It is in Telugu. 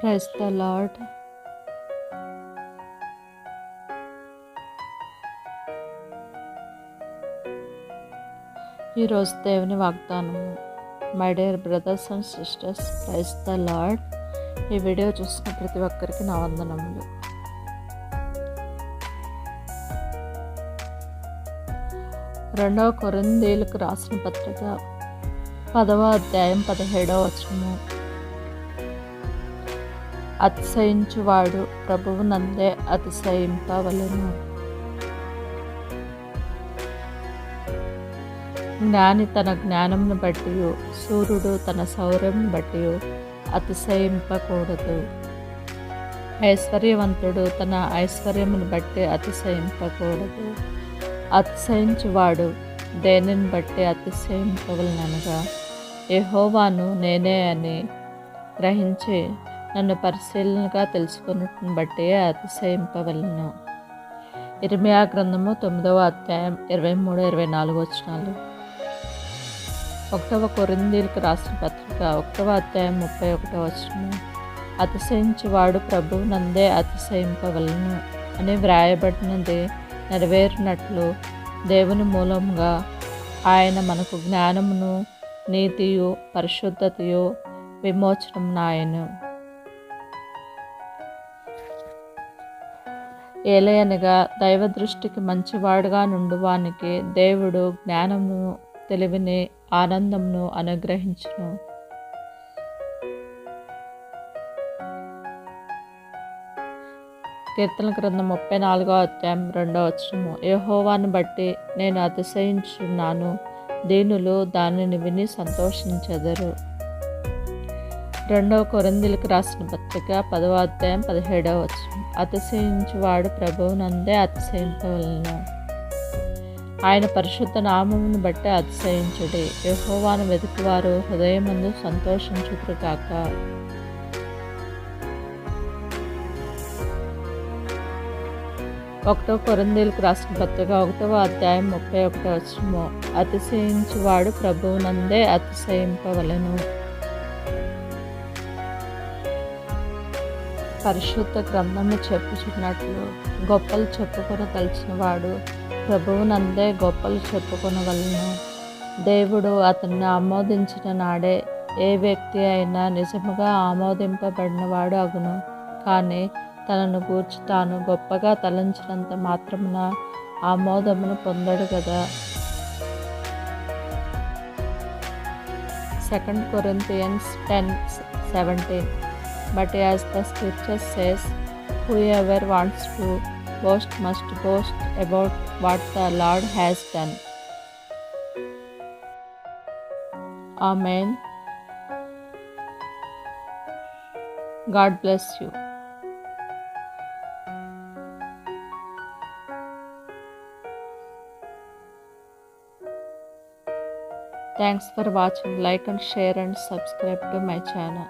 ప్రైజ్ ద లాడ్ ఈరోజు దేవుని వాగ్దానము my dear brothers and sisters praise the Lord ఈ వీడియో చూసిన ప్రతి ఒక్కరికి నా వందనములు. రెండవ కొరందేలకు రాసిన పత్రిక పదవ అధ్యాయం పదిహేడవ వచనము. అతిశయించువాడు ప్రభువు నందే అతిశయింపవలను. జ్ఞాని తన జ్ఞానంను బట్టి సూర్యుడు తన శౌర్యం బట్టి అతిశయింపకూడదు. ఐశ్వర్యవంతుడు తన ఐశ్వర్యమును బట్టి అతిశయింపకూడదు. అతిశయించువాడు దేనిని బట్టి అతిశయింపవలనగా యహోవాను నేనే అని గ్రహించి నన్ను పరిశీలనగా తెలుసుకున్నట్టుని బట్టి అతిశయింపవలను. ఇర్మియా గ్రంథము తొమ్మిదవ అధ్యాయం ఇరవై మూడు ఇరవై నాలుగు వచనాలు. ఒకటవ కొరిందీలకు రాసిన పత్రిక ఒకటవ అధ్యాయం ముప్పై ఒకటవ వచనము. అతిశయించేవాడు ప్రభు నందే అతిశయింపవలను అని వ్రాయబడినది నెరవేరినట్లు దేవుని మూలంగా ఆయన మనకు జ్ఞానమును నీతియు పరిశుద్ధతయు విమోచనం నాయను ఏలయనగా దైవ దృష్టికి మంచివాడుగా నుండువానికి దేవుడు జ్ఞానమును తెలివిని ఆనందమును అనుగ్రహించును. కీర్తన గ్రంథం ముప్పై నాలుగో అధ్యాయం రెండో వచ్చము యహోవాను బట్టి నేను అతిశయించున్నాను దీనులు దానిని విని సంతోషించెదరు. రెండవ కొరందులకు రాసిన పత్రిక పదవ అధ్యాయం పదిహేడవ వచనం. అతిశయించువాడు ప్రభువునందే అతిశయింపవలను. ఆయన పరిశుద్ధ నామమును బట్టి అతిశయించుడి. యహోవాను వెతుకువారు హృదయమందు సంతోషించుదురు కాక ఒకటో కొరందీలకు రాసిన పత్రిక ఒకటవ అధ్యాయం ముప్పై ఒకటో వచ్చము అతిశయించువాడు ప్రభువునందే అతిశయింపవలను. పరిశుద్ధ గ్రంథము చెప్పుచున్నట్లు గొప్పలు చెప్పుకొనదలిచిన వాడు ప్రభువునందే గొప్పలు చెప్పుకొనగలను దేవుడు అతన్ని ఆమోదించిన నాడే ఏ వ్యక్తి అయినా నిజముగా ఆమోదింపబడినవాడు అగును. కానీ తనను గూర్చి తాను గొప్పగా తలంచినంత మాత్రమున ఆమోదమును పొందడు కదా second Corinthians ten seventeen but as the scripture says, whoever wants to boast must boast about what the Lord has done. Amen. God bless you. Thanks for watching. Like and share and subscribe to my channel.